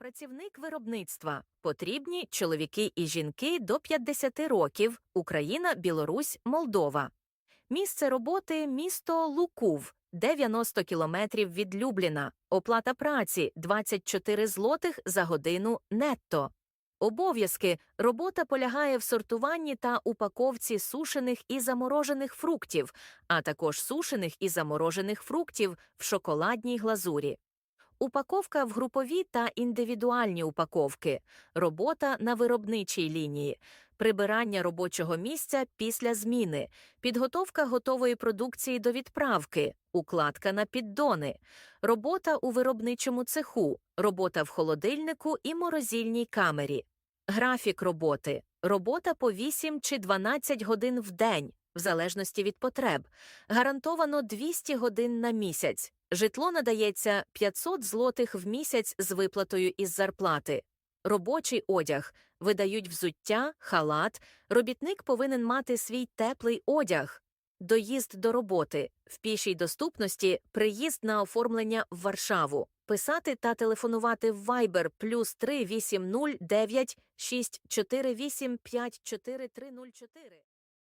Працівник виробництва. Потрібні чоловіки і жінки до 50 років. Україна, Білорусь, Молдова. Місце роботи місто Лукув, 90 кілометрів від Любліна. Оплата праці 24 злотих за годину нетто. Обов'язки робота полягає в сортуванні та упаковці сушених і заморожених фруктів, а також сушених і заморожених фруктів в шоколадній глазурі. Упаковка в групові та індивідуальні упаковки, робота на виробничій лінії, прибирання робочого місця після зміни, підготовка готової продукції до відправки, укладка на піддони, робота у виробничому цеху, робота в холодильнику і морозильній камері, графік роботи, робота по 8 чи 12 годин в день, в залежності від потреб, гарантовано 200 годин на місяць. Житло надається 500 злотих в місяць з виплатою із зарплати. Робочий одяг видають взуття, халат. Робітник повинен мати свій теплий одяг. Доїзд до роботи в пішій доступності приїзд на оформлення в Варшаву. Писати та телефонувати в Viber плюс 380 9 648 54 304.